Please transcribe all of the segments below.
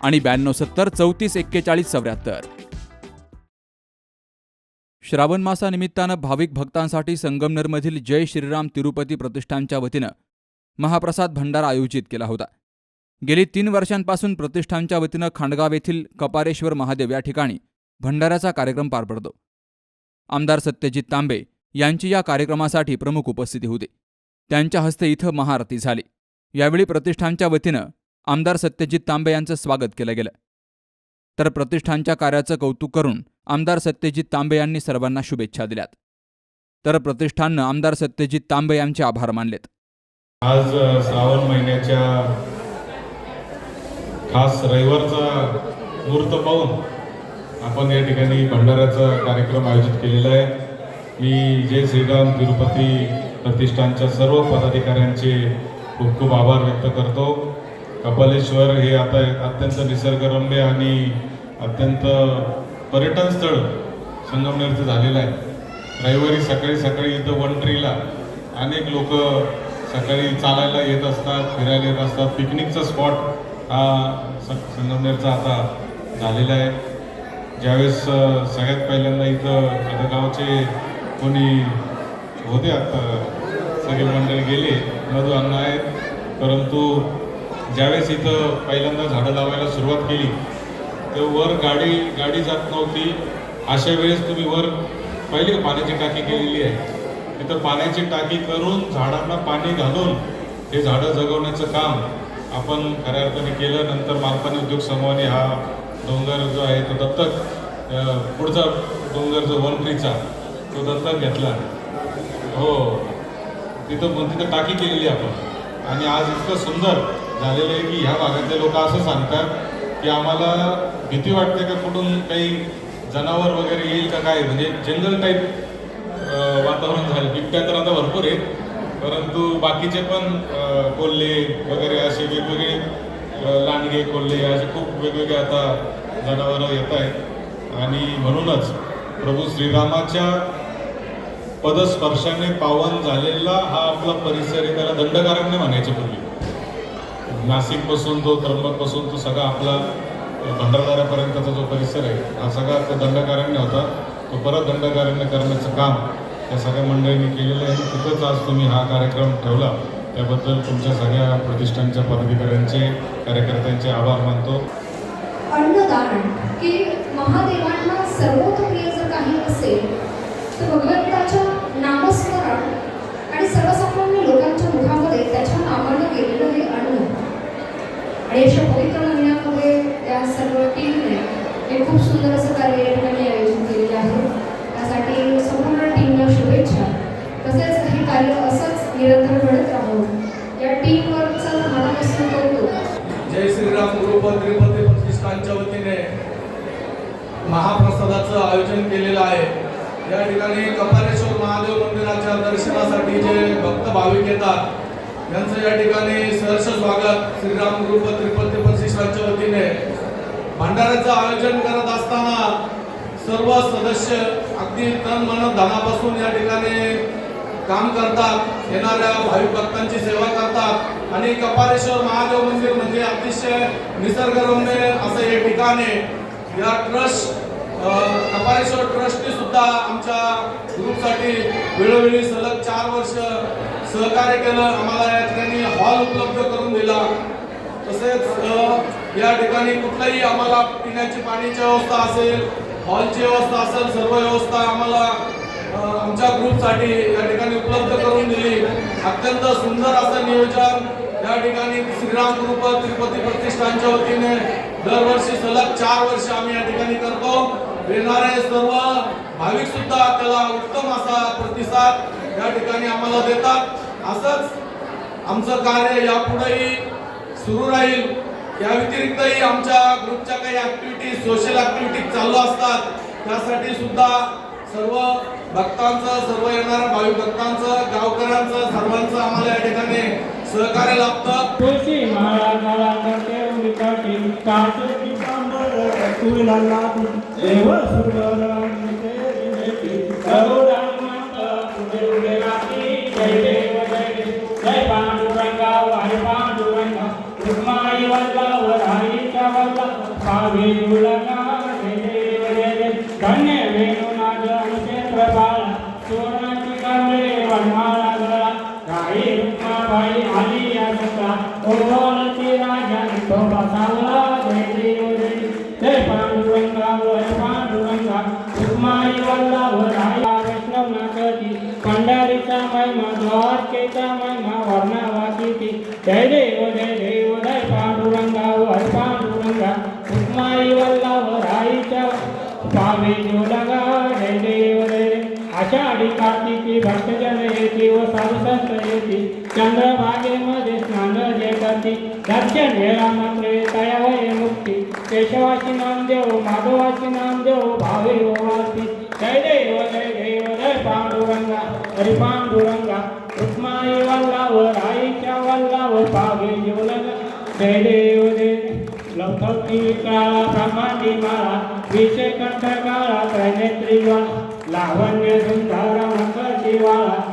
आणि ब्याण्णव सत्तर चौतीस एक्केचाळीस चौऱ्याहत्तर. श्रावण मासानिमित्तानं भाविक भक्तांसाठी संगमनेरमधील जय श्रीराम तिरुपती प्रतिष्ठानच्या वतीनं महाप्रसाद भंडारा आयोजित केला होता. गेली तीन वर्षांपासून प्रतिष्ठानच्या वतीनं खांडगाव येथील कपारेश्वर महादेव या ठिकाणी भंडाऱ्याचा कार्यक्रम पार पडतो. आमदार सत्यजित तांबे यांची या कार्यक्रमासाठी प्रमुख उपस्थिती होती. त्यांच्या हस्ते इथं महाआरती झाली. यावेळी प्रतिष्ठानच्या वतीनं आमदार सत्यजित तांबे यांचं स्वागत केलं गेलं. तर प्रतिष्ठानच्या कार्याचं कौतुक करून आमदार सत्यजित तांबे यांनी सर्वांना शुभेच्छा दिल्यात. तर प्रतिष्ठाननं आमदार सत्यजित तांबे यांचे आभार मानलेत. आज श्रावण महिन्याच्या खास रविवारचा मुहूर्त पाहून आपण या ठिकाणी भंडाऱ्याचा कार्यक्रम आयोजित केलेला आहे. मी जय श्रीराम तिरुपती प्रतिष्ठानच्या सर्व पदाधिकाऱ्यांचे खूप खूप आभार व्यक्त करतो. कपालेश्वर हे आता अत्यंत निसर्गरम्य आणि अत्यंत पर्यटन स्थळ संगमनेरचं झालेलं आहे. रविवारी सकाळी सकाळी इथं वन ट्रीला अनेक लोक सकाळी चालायला येत असतात फिरायला येत असतात. पिकनिकचा स्पॉट हा स- संगमनेरचा आता झालेला आहे. ज्यावेळेस सगळ्यात पहिल्यांदा इथं आता गावचे कोणी होते आता सगळे मंडळ गेले. मधू अण्णा आहेत. परंतु ज्यावेळेस इथं पहिल्यांदा झाडं लावायला सुरुवात केली तेव्हा वर गाडी गाडी जात नव्हती. अशा वेळेस तुम्ही वर पहिली पाण्याची टाकी केलेली आहे. तिथं पाण्याची टाकी करून झाडांना पाणी घालून हे झाडं जगवण्याचं काम आपण खऱ्या अर्थाने केलं. नंतर मालपाणी उद्योग समूहाने हा डोंगर जो आहे तो दत्तक पुढचा डोंगर जो वनफ्रीचा तो दत्तक घेतला. हो. तिथं तिथं टाकी केलेली आपण. आणि आज इतकं सुंदर झालेलं आहे की ह्या भागातले लोक असं सांगतात की आम्हाला भीती वाटते का कुठून काही जनावर वगैरे येईल का काय? म्हणजे जंगल टाईप वातावरण झालं. बिबट्या तर आता भरपूर आहेत. परंतु बाकीचे पण कोल्हे वगैरे असे वेगवेगळे लांडगे कोल्हे असे खूप वेगवेगळे आता जनावरं येत आहेत. आणि म्हणूनच प्रभू श्रीरामाच्या पदस्पर्शाने पावन झालेला हा आपला परिसर आहे त्याला दंडकारण्य म्हणायचे पूर्वी. नाशिकपासून तो त्र्यंबकपासून तो सगळा आपला भंडारदाऱ्यापर्यंतचा जो परिसर आहे हा सगळा तो दंडकारण्य होता. तो परत दंडकारण्य करण्याचं काम त्या सगळ्या मंडळींनी केलेलं आहे. तिथंच आज तुम्ही हा कार्यक्रम ठेवला. त्याबद्दल तुमच्या सगळ्या प्रतिष्ठानच्या पदाधिकाऱ्यांचे कार्यकर्त्यांचे आभार मानतो. अन्नदान की महादेवांना सर्वोत्प्रिय जर काही असेल तर भगवंताच्या नामस्मरण आणि सर्वसामान्य लोकांच्या मुखामध्ये त्याच्या नामा आणि अशा पवित्र महिन्यामध्ये या सर्व टीमने हे खूप सुंदर असं कार्य या ठिकाणी आयोजित केलेलं आहे. त्यासाठी संपूर्ण टीमला शुभेच्छा. तसेच हे कार्य असंच निरंतर घडत राहावं या टीमवरचं मनापासून कौतुक? जय श्रीराम गुरुपद त्रिपती प्रतिष्ठानच्या वतीने महाप्रसादाचं आयोजन केलेलं आहे. या ठिकाणी कपालेश्वर महादेव मंदिराच्या दर्शनासाठी जे भक्त भाविक येतात यांचं या ठिकाणी सहर्ष स्वागत श्रीराम गुरुपद त्रिपती प्रतिष्ठानच्या वतीने. भंडाऱ्याचं आयोजन करत असताना सर्व सदस्य अगदी तन मन धनापासून या ठिकाणी काम करतात येणाऱ्या भाविक भक्तांची सेवा करतात. आणि कपालेश्वर महादेव मंदिर म्हणजे अतिशय निसर्गरम्य असं हे ठिकाण आहे. या ट्रस्ट कपालेश्वर ट्रस्टने सुद्धा आमच्या ग्रुपसाठी वेळोवेळी सलग चार वर्ष सहकार्य केलं आम्हाला या ठिकाणी हॉल उपलब्ध करून दिला. तसेच या ठिकाणी कुठलाही आम्हाला पिण्याची पाण्याची व्यवस्था असेल हॉलची व्यवस्था असेल सर्व व्यवस्था आम्हाला आमच्या ग्रुपसाठी या ठिकाणी उपलब्ध करून दिली. अत्यंत सुंदर असं नियोजन. या ठिकाणी श्रीराम ग्रुप तिरुपती प्रतिष्ठानच्या वतीने दरवर्षी सलग चार वर्ष आम्ही या ठिकाणी करतो. येणारे सर्व भाविक सुद्धा त्याला उत्तम असा प्रतिसाद या ठिकाणी आम्हाला देतात. असंच आमचं कार्य यापुढेही सुरू राहील. या व्यतिरिक्तही आमच्या ग्रुपच्या काही ॲक्टिव्हिटीज सोशल ॲक्टिव्हिटीज चालू असतात. त्यासाठी सुद्धा सर्व भक्तांचं सर्व येणाऱ्या भाविक भक्तांचं गावकऱ्यांचं सर्वांचं आम्हाला या ठिकाणी सहकार्य लाभतं. तुळशी माळा देव कांबळे वनमाळा गळा राई रुक्माबाई आली या सत्रा ओवाळती राजा तो बसावला जय देव जय देव. जय पांडुरंगा वय पांडुरंगा रुक्माई वल्लभ राया वैष्णव नाथजी पंढरीचा महिमा द्वारकेचा महिमा वर्णावाची जय देव जय देव साधुसंत येती. चंद्रभागेमध्ये स्नान जे करती दर्शन वेळा मात्र तया हे मुक्ती. केशवाची नामदेव माधवाची नामदेव भावे वासी जय देव जय देव जय पांडुरंगा. हरी पांडुरंगा. रुक्माई वल्लाव राईच्या वल्लाव पावे जोलगा जय देव देव. काळा ब्रह्मांडी माळा. विषय कंठ काळा त्रैनेत्री ज्वाला लावण्य सुंदर मंगल वाळा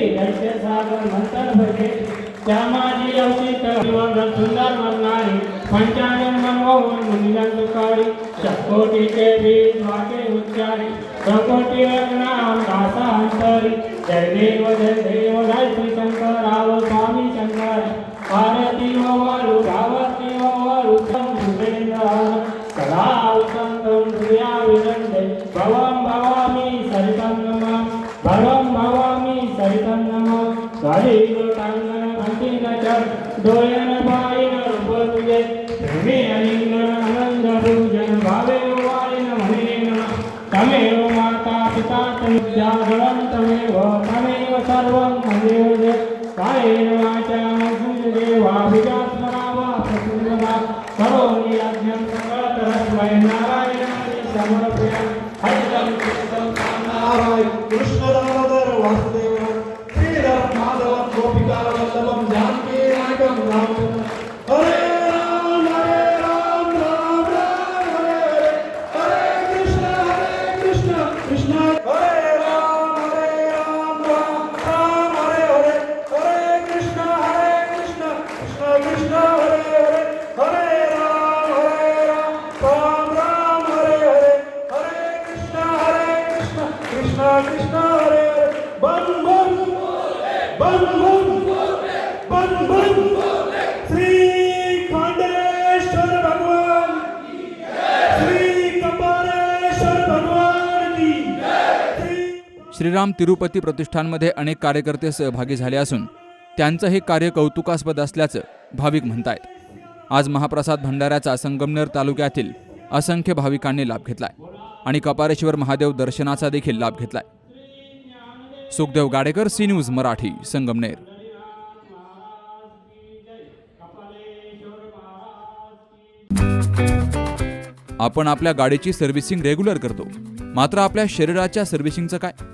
देवी दैत्य सागर मंतर भजे त्या माझी अवशित दिवंगत सुंदर पंचानन मनमोहन शकोटीचे बीज उच्चारी शकोटी नाम दासा अंतरी जय देव जय देव जय श्री शंकराव स्वामी शंकर. आरती श्रीराम तिरुपती प्रतिष्ठानमध्ये अनेक कार्यकर्ते सहभागी झाले असून त्यांचं हे कार्य कौतुकास्पद असल्याचं भाविक म्हणतायत. आज महाप्रसाद भंडाऱ्याचा संगमनेर तालुक्यातील असंख्य भाविकांनी लाभ घेतलाय आणि कपारेश्वर महादेव दर्शनाचा देखील लाभ घेतलाय. Sukhdev Gadekar C news Marathi Sangamner. आपण आपल्या गाडीची सर्व्हिसिंग रेग्युलर करतो. मात्र आपल्या शरीराच्या सर्व्हिसिंगचं काय?